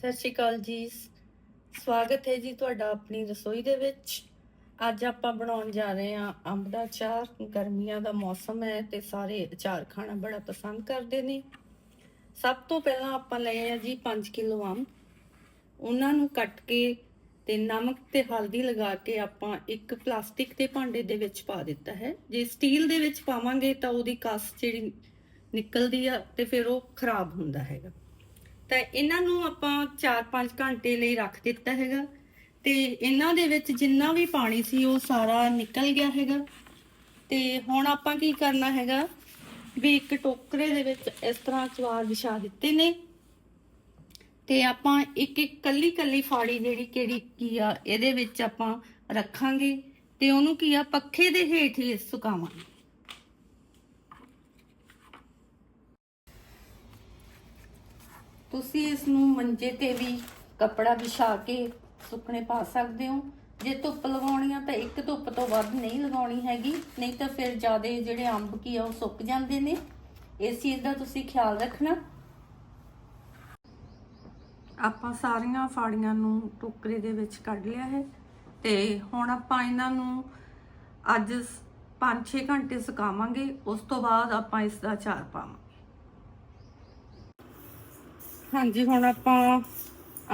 ਸਤਿ ਸ਼੍ਰੀ ਅਕਾਲ ਜੀ। ਸਵਾਗਤ ਹੈ ਜੀ ਤੁਹਾਡਾ ਆਪਣੀ ਰਸੋਈ ਦੇ ਵਿੱਚ। ਅੱਜ ਆਪਾਂ ਬਣਾਉਣ ਜਾ ਰਹੇ ਹਾਂ ਅੰਬ ਦਾ ਅਚਾਰ ਗਰਮੀਆਂ ਦਾ ਮੌਸਮ ਹੈ ਤੇ ਸਾਰੇ ਅਚਾਰ ਖਾਣਾ ਬੜਾ ਪਸੰਦ ਕਰਦੇ ਨੇ। ਸਭ ਤੋਂ ਪਹਿਲਾਂ ਆਪਾਂ ਲਏ ਆ ਜੀ 5 ਕਿਲੋ ਅੰਬ। ਉਹਨਾਂ ਨੂੰ ਕੱਟ ਕੇ ਤੇ ਨਮਕ ਤੇ ਹਲਦੀ ਲਗਾ ਕੇ ਆਪਾਂ ਇੱਕ ਪਲਾਸਟਿਕ ਦੇ ਭਾਂਡੇ ਦੇ ਵਿੱਚ ਪਾ ਦਿੱਤਾ ਹੈ। ਜੇ ਸਟੀਲ ਦੇ ਵਿੱਚ ਪਾਵਾਂਗੇ ਤਾਂ ਉਹਦੀ ਕਸ ਜਿਹੜੀ ਨਿਕਲਦੀ ਆ ਤੇ ਫਿਰ ਉਹ ਖਰਾਬ ਹੁੰਦਾ ਹੈਗਾ। ਤਾਂ ਇਹਨਾਂ ਨੂੰ ਆਪਾਂ 4-5 ਘੰਟੇ ਲਈ ਰੱਖ ਦਿੱਤਾ ਹੈਗਾ। ਤੇ ਇਹਨਾਂ ਦੇ ਵਿੱਚ ਜਿੰਨਾ ਵੀ ਪਾਣੀ ਸੀ, ਉਹ ਸਾਰਾ ਨਿਕਲ ਗਿਆ ਹੈਗਾ। ਤੇ ਹੁਣ ਆਪਾਂ ਕੀ ਕਰਨਾ ਹੈਗਾ ਵੀ ਇੱਕ ਟੋਕਰੇ ਦੇ ਵਿੱਚ ਇਸ ਤਰ੍ਹਾਂ ਚਵਾਰ ਵਿਛਾ ਦਿੱਤੇ ਨੇ। ਤੇ ਆਪਾਂ ਇੱਕ ਇੱਕ ਕੱਲੀ ਕੱਲੀ ਫਾੜੀ ਜਿਹੜੀ ਕਿਹੜੀ ਕੀ ਆ, ਇਹਦੇ ਵਿੱਚ ਆਪਾਂ ਰੱਖਾਂਗੇ। ਤੇ ਉਹਨੂੰ ਕੀ ਆ, ਪੱਖੇ ਦੇ ਹੇਠ ਹੀ ਸੁਕਾਵਾਂਗੇ। ਤੁਸੀਂ ਇਸ ਨੂੰ ਮੰਜੇ ਤੇ ਵੀ ਕੱਪੜਾ ਵਿਛਾ ਕੇ ਸੁੱਕਣੇ ਪਾ ਸਕਦੇ ਹੋ। ਜੇ ਧੁੱਪ ਲਗਾਉਣੀ ਆ ਤਾਂ ਇੱਕ ਧੁੱਪ ਤੋਂ ਵੱਧ ਨਹੀਂ ਲਗਾਉਣੀ ਹੈਗੀ, ਨਹੀਂ ਤਾਂ ਫਿਰ ਜਿਆਦੇ ਜਿਹੜੇ ਅੰਬ ਕੀ ਆ ਉਹ ਸੁੱਕ ਜਾਂਦੇ ਨੇ। ਇਸ ਚੀਜ਼ ਦਾ ਤੁਸੀਂ ਖਿਆਲ ਰੱਖਣਾ। ਆਪਾਂ ਸਾਰੀਆਂ ਫਾੜੀਆਂ ਨੂੰ ਟੋਕਰੇ ਦੇ ਵਿੱਚ ਕੱਢ ਲਿਆ ਹੈ ਤੇ ਹੁਣ ਆਪਾਂ ਇਹਨਾਂ ਨੂੰ ਅੱਜ 5-6 ਘੰਟੇ ਸੁਕਾਵਾਂਗੇ, ਉਸ ਤੋਂ ਬਾਅਦ ਆਪਾਂ ਇਸ ਦਾ ਅਚਾਰ ਪਾਵਾਂਗੇ। ਹਾਂਜੀ, ਹੁਣ ਆਪਾਂ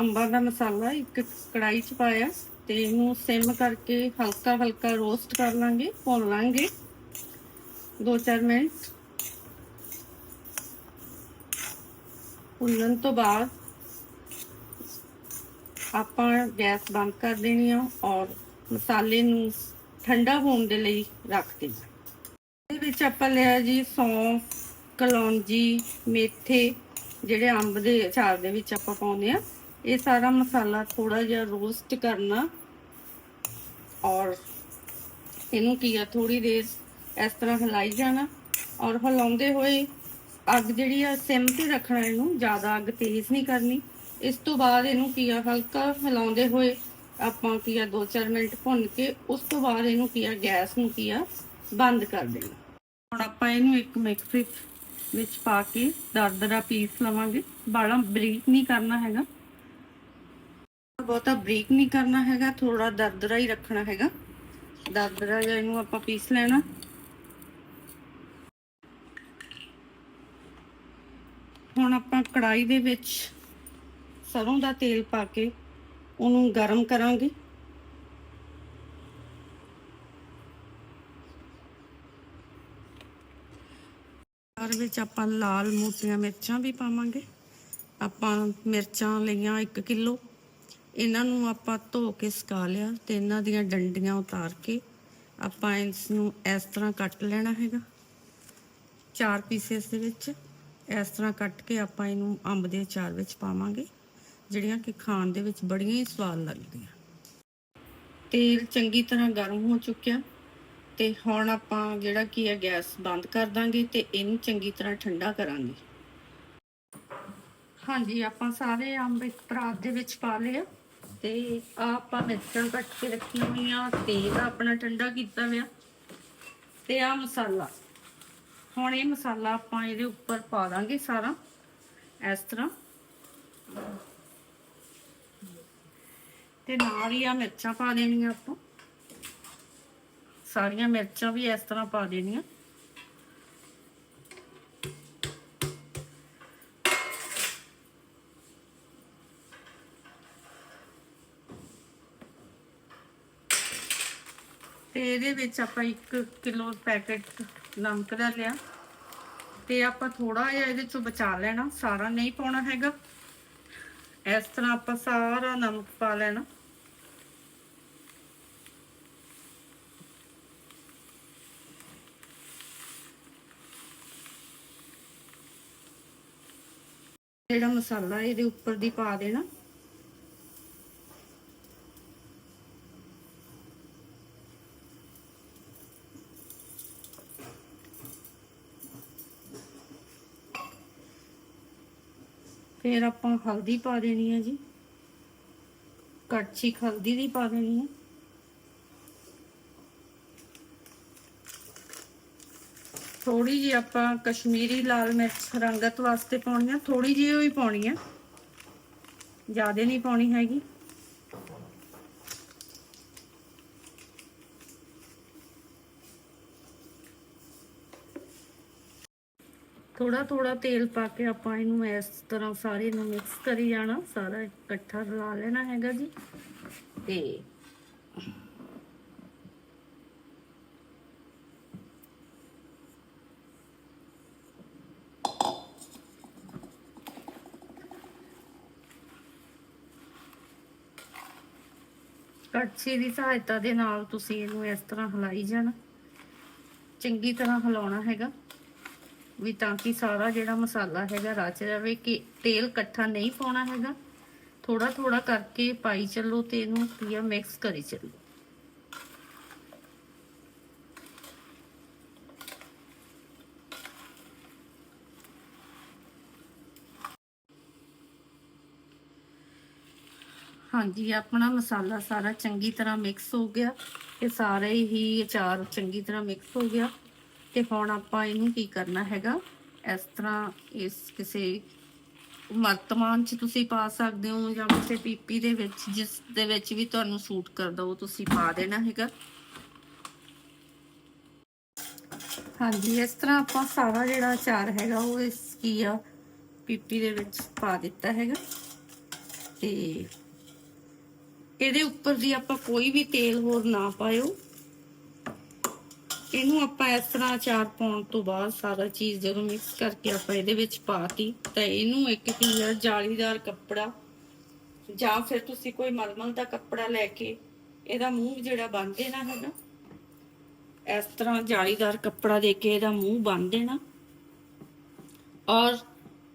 ਅੰਬਾਂ ਦਾ ਮਸਾਲਾ ਇੱਕ ਕੜਾਈ 'ਚ ਪਾਇਆ ਤੇ ਇਹਨੂੰ ਸਿਮ ਕਰਕੇ ਹਲਕਾ ਹਲਕਾ ਰੋਸਟ ਕਰ ਲਾਂਗੇ, ਭੁੰਨ ਲਾਂਗੇ। 2-4 ਮਿੰਟ। ਭੁੰਨਣ ਤੋਂ ਬਾਅਦ ਆਪਾਂ ਗੈਸ ਬੰਦ ਕਰ ਦੇਣੀ ਆ ਔਰ ਮਸਾਲੇ ਨੂੰ ਠੰਡਾ ਹੋਣ ਦੇ ਲਈ ਰੱਖ ਦੇਣਾ। ਇਹਦੇ ਵਿੱਚ ਆਪਾਂ ਲਿਆ ਜੀ ਸੌਂਫ, ਕਲੌਂਜੀ, ਮੇਥੇ ਜਿਹੜੇ ਅੰਬ ਦੇ ਅਚਾਰ ਦੇ ਵਿੱਚ ਆਪਾਂ ਪਾਉਂਦੇ ਆ ਇਹ ਸਾਰਾ ਮਸਾਲਾ ਥੋੜਾ ਜਿਹਾ ਰੋਸਟ ਕਰਨਾ ਔਰ ਇਹਨੂੰ ਕੀ ਆ ਥੋੜੀ ਦੇਰ ਇਸ ਤਰ੍ਹਾਂ ਹਿਲਾਈ ਜਾਣਾ ਔਰ ਹਿਲਾਉਂਦੇ ਹੋਏ ਅੱਗ ਜਿਹੜੀ ਆ, ਸਿਮ ਤੇ ਰੱਖਣਾ ਇਹਨੂੰ, ਜ਼ਿਆਦਾ ਅੱਗ ਤੇਜ਼ ਨਹੀਂ ਕਰਨੀ। ਇਸ ਤੋਂ ਬਾਅਦ ਇਹਨੂੰ ਕੀ ਆ, ਹਲਕਾ ਹਿਲਾਉਂਦੇ ਹੋਏ ਆਪਾਂ ਕੀ ਆ 2-4 ਮਿੰਟ ਭੁੰਨ ਕੇ ਉਸ ਤੋਂ ਬਾਅਦ ਇਹਨੂੰ ਕੀ ਆ, ਗੈਸ ਨੂੰ ਕੀ ਆ, ਬੰਦ ਕਰ ਦੇਣਾ। ਹੁਣ ਆਪਾਂ ਇਹਨੂੰ ਇੱਕ ਮਿਕਸੀ ਵਿੱਚ ਪਾ ਕੇ ਦਰਦਰਾ ਪੀਸ ਲਵਾਂਗੇ। ਬਾਲਾ ਬਰੀਕ ਨਹੀਂ ਕਰਨਾ ਹੈਗਾ। ਬਹੁਤਾ ਬਰੀਕ ਨਹੀਂ ਕਰਨਾ ਹੈਗਾ ਥੋੜਾ ਦਰਦਰਾ ਹੀ ਰੱਖਣਾ ਹੈਗਾ। ਦਰਦਰਾ ਜਿਹਾ ਇਹਨੂੰ ਆਪਾਂ ਪੀਸ ਲੈਣਾ। ਹੁਣ ਆਪਾਂ ਕੜਾਈ ਦੇ ਵਿੱਚ ਸਰੋਂ ਦਾ ਤੇਲ ਪਾ ਕੇ ਉਹਨੂੰ ਗਰਮ ਕਰਾਂਗੇ। ਘਰ ਵਿੱਚ ਆਪਾਂ ਲਾਲ ਮੋਟੀਆਂ ਮਿਰਚਾਂ ਵੀ ਪਾਵਾਂਗੇ। ਆਪਾਂ ਮਿਰਚਾਂ ਲਈਆਂ 1 ਕਿਲੋ। ਇਹਨਾਂ ਨੂੰ ਆਪਾਂ ਧੋ ਕੇ ਸੁਕਾ ਲਿਆ ਤੇ ਇਹਨਾਂ ਦੀਆਂ ਡੰਡੀਆਂ ਉਤਾਰ ਕੇ ਆਪਾਂ ਇਸ ਨੂੰ ਇਸ ਤਰ੍ਹਾਂ ਕੱਟ ਲੈਣਾ ਹੈਗਾ। ਚਾਰ ਪੀਸਸ ਦੇ ਵਿੱਚ ਇਸ ਤਰ੍ਹਾਂ ਕੱਟ ਕੇ ਆਪਾਂ ਇਹਨੂੰ ਅੰਬ ਦੇ ਅਚਾਰ ਵਿੱਚ ਪਾਵਾਂਗੇ, ਜਿਹੜੀਆਂ ਕਿ ਖਾਣ ਦੇ ਵਿੱਚ ਬੜੀਆਂ ਹੀ ਸਵਾਦ ਲੱਗਦੀਆਂ। ਤੇਲ ਚੰਗੀ ਤਰ੍ਹਾਂ ਗਰਮ ਹੋ ਚੁੱਕਿਆ। ਤੇ ਹੁਣ ਆਪਾਂ ਜਿਹੜਾ ਕੀ ਹੈ ਗੈਸ ਬੰਦ ਕਰ ਦਾਂਗੇ ਤੇ ਇਹਨੂੰ ਚੰਗੀ ਤਰ੍ਹਾਂ ਠੰਡਾ ਕਰਾਂਗੇ। ਹਾਂਜੀ, ਆਪਾਂ ਸਾਰੇ ਅੰਬ ਇੱਕ ਪਰਾਤ ਦੇ ਵਿੱਚ ਪਾ ਲਏ ਆ ਤੇ ਆਹ ਆਪਾਂ ਮਿਰਚਾਂ ਕੱਟ ਕੇ ਰੱਖੀਆਂ ਹੋਈਆਂ, ਤੇਲ ਆਪਣਾ ਠੰਡਾ ਕੀਤਾ ਹੋਇਆ ਤੇ ਆ ਮਸਾਲਾ। ਹੁਣ ਇਹ ਮਸਾਲਾ ਆਪਾਂ ਇਹਦੇ ਉੱਪਰ ਪਾ ਦਾਂਗੇ ਸਾਰਾ, ਇਸ ਤਰ੍ਹਾਂ। ਤੇ ਨਾਲ ਹੀ ਆ ਮਿਰਚਾਂ ਪਾ ਦੇਣੀਆਂ ਆਪਾਂ। ਸਾਰੀਆਂ ਮਿਰਚਾਂ ਵੀ ਇਸ ਤਰ੍ਹਾਂ ਪਾ ਦੇਣੀਆਂ। ਤੇ ਇਹਦੇ ਵਿੱਚ ਆਪਾਂ 1 ਕਿਲੋ ਪੈਕੇਟ ਨਮਕ ਦਾ ਲਿਆ। ਤੇ ਆਪਾਂ ਥੋੜਾ ਜਿਹਾ ਇਹਦੇ ਚੋਂ ਬਚਾ ਲੈਣਾ, ਸਾਰਾ ਨਹੀਂ ਪਾਉਣਾ ਹੈਗਾ। ਇਸ ਤਰ੍ਹਾਂ ਆਪਾਂ ਸਾਰਾ ਨਮਕ ਪਾ ਲੈਣਾ। ਜਿਹੜਾ ਮਸਾਲਾ ਇਹਦੇ ਉੱਪਰ ਦੀ ਪਾ ਦੇਣਾ। ਫਿਰ ਆਪਾਂ ਹਲਦੀ ਪਾ ਦੇਣੀ ਹੈ ਜੀ। ਕੜਛੀ ਹਲਦੀ ਦੀ ਪਾ ਦੇਣੀ ਹੈ ਥੋੜੀ ਜਿਹੀ ਆਪਾਂ ਕਸ਼ਮੀਰੀ ਲਾਲ ਮਿਰਚ ਰੰਗਤ ਵਾਸਤੇ ਪਾਉਣੀ ਆ ਥੋੜੀ ਜਿਹੀ ਹੀ ਪਾਉਣੀ ਆ। ਜ਼ਿਆਦਾ ਨਹੀਂ ਪਾਉਣੀ ਹੈਗੀ। ਥੋੜਾ ਥੋੜਾ ਤੇਲ ਪਾ ਕੇ ਆਪਾਂ ਇਹਨੂੰ ਇਸ ਤਰ੍ਹਾਂ ਸਾਰੇ ਨੂੰ ਮਿਕਸ ਕਰੀ ਜਾਣਾ, ਸਾਰਾ ਇਕੱਠਾ ਲਾ ਲੈਣਾ ਹੈਗਾ ਜੀ। ਤੇ ਕੜਛੀ ਦੀ ਸਹਾਇਤਾ ਦੇ ਨਾਲ ਤੁਸੀਂ ਇਹਨੂੰ ਇਸ ਤਰ੍ਹਾਂ ਹਿਲਾਈ ਜਾਣਾ। ਚੰਗੀ ਤਰ੍ਹਾਂ ਹਿਲਾਉਣਾ ਹੈਗਾ। ਵੀ ਤਾਂ ਕਿ ਸਾਰਾ ਜਿਹੜਾ ਮਸਾਲਾ ਹੈਗਾ ਰਚ ਜਾਵੇ ਕਿ ਤੇਲ ਇਕੱਠਾ ਨਹੀਂ ਪਾਉਣਾ ਹੈਗਾ। ਥੋੜਾ ਥੋੜਾ ਕਰਕੇ ਪਾਈ ਚੱਲੋ ਤੇ ਇਹਨੂੰ ਕੀ ਮਿਕਸ ਕਰੀ ਚੱਲੋ। ਹਾਂਜੀ, ਆਪਣਾ ਮਸਾਲਾ ਸਾਰਾ ਚੰਗੀ ਤਰ੍ਹਾਂ ਮਿਕਸ ਹੋ ਗਿਆ ਤੇ ਸਾਰੇ ਹੀ ਅਚਾਰ ਚੰਗੀ ਤਰ੍ਹਾਂ ਮਿਕਸ ਹੋ ਗਿਆ ਤੇ ਹੁਣ ਆਪਾਂ ਇਹਨੂੰ ਕੀ ਕਰਨਾ ਹੈਗਾ? ਇਸ ਤਰ੍ਹਾਂ ਇਸ ਕਿਸੇ ਮਰਤਮਾਨ ਚ ਤੁਸੀਂ ਪਾ ਸਕਦੇ ਹੋ ਜਾਂ ਕਿਸੇ ਪੀਪੀ ਦੇ ਵਿੱਚ, ਜਿਸ ਦੇ ਵਿੱਚ ਵੀ ਤੁਹਾਨੂੰ ਸੂਟ ਕਰਦਾ ਉਹ ਤੁਸੀਂ ਪਾ ਦੇਣਾ ਹੈਗਾ। ਹਾਂਜੀ, ਇਸ ਤਰ੍ਹਾਂ ਆਪਾਂ ਸਾਰਾ ਜਿਹੜਾ ਅਚਾਰ ਹੈਗਾ ਉਹ ਇਸ ਕੀ ਆ, ਪੀਪੀ ਦੇ ਵਿੱਚ ਪਾ ਦਿੱਤਾ ਹੈਗਾ ਤੇ ਇਹਦੇ ਉੱਪਰ ਦੀ ਆਪਾਂ ਕੋਈ ਵੀ ਤੇਲ ਹੋਰ ਨਾ ਪਾਇਓ। ਇਹਨੂੰ ਆਪਾਂ ਇਸ ਤਰ੍ਹਾਂ ਅਚਾਰ ਪਾਉਣ ਤੋਂ ਬਾਅਦ ਸਾਰਾ ਚੀਜ਼ ਜਦੋਂ ਮਿਕਸ ਕਰਕੇ ਆਪਾਂ ਇਹਦੇ ਵਿੱਚ ਪਾਤੀ, ਤਾਂ ਇਹਨੂੰ ਇੱਕ ਕੀ ਜਾਲੀਦਾਰ ਕੱਪੜਾ ਜਾਂ ਫਿਰ ਤੁਸੀਂ ਕੋਈ ਮਲਮਲ ਦਾ ਕੱਪੜਾ ਲੈ ਕੇ ਇਹਦਾ ਮੂੰਹ ਜਿਹੜਾ ਬੰਨ ਦੇਣਾ ਹੈਗਾ ਇਸ ਤਰ੍ਹਾਂ ਜਾਲੀਦਾਰ ਕੱਪੜਾ ਦੇ ਕੇ ਇਹਦਾ ਮੂੰਹ ਬੰਨ ਦੇਣਾ। ਔਰ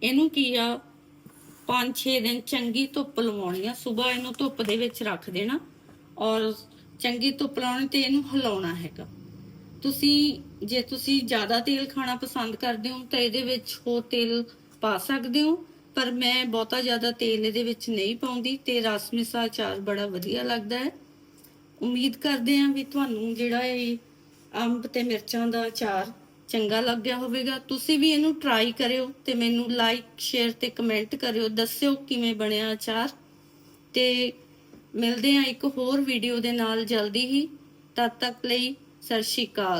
ਇਹਨੂੰ ਕੀ ਆ 5-6 ਦਿਨ ਚੰਗੀ ਧੁੱਪ ਲਵਾਉਣੀ ਆ। ਸਵੇਰ ਇਹਨੂੰ ਧੁੱਪ ਦੇ ਵਿੱਚ ਰੱਖ ਦੇਣਾ ਔਰ ਚੰਗੀ ਧੁੱਪ ਲਾਉਣੀ ਤੇ ਇਹਨੂੰ ਹਿਲਾਉਣਾ ਹੈਗਾ। ਤੁਸੀਂ, ਜੇ ਤੁਸੀਂ ਜ਼ਿਆਦਾ ਤੇਲ ਖਾਣਾ ਪਸੰਦ ਕਰਦੇ ਹੋ ਤਾਂ ਇਹਦੇ ਵਿੱਚ ਹੋਰ ਤੇਲ ਪਾ ਸਕਦੇ ਹੋ, ਪਰ ਮੈਂ ਬਹੁਤਾ ਜ਼ਿਆਦਾ ਤੇਲ ਇਹਦੇ ਵਿੱਚ ਨਹੀਂ ਪਾਉਂਦੀ ਤੇ ਰਸ ਮਿਸਾ ਅਚਾਰ ਬੜਾ ਵਧੀਆ ਲੱਗਦਾ ਹੈ। ਉਮੀਦ ਕਰਦੇ ਹਾਂ ਵੀ ਤੁਹਾਨੂੰ ਜਿਹੜਾ ਇਹ ਅੰਬ ਤੇ ਮਿਰਚਾਂ ਦਾ ਅਚਾਰ ਚੰਗਾ ਲੱਗਿਆ ਹੋਵੇਗਾ, ਤੁਸੀਂ ਵੀ ਇਹਨੂੰ ਟਰਾਈ ਕਰਿਓ ਤੇ ਮੈਨੂੰ ਲਾਈਕ ਸ਼ੇਅਰ ਤੇ ਕਮੈਂਟ ਕਰਿਓ, ਦੱਸਿਓ ਕਿਵੇਂ ਬਣਿਆ ਅਚਾਰ। ਤੇ ਮਿਲਦੇ ਹਾਂ ਇੱਕ ਹੋਰ ਵੀਡੀਓ ਦੇ ਨਾਲ ਜਲਦੀ ਹੀ। ਤਦ ਤੱਕ ਲਈ ਸਤਿ ਸ਼੍ਰੀ ਅਕਾਲ।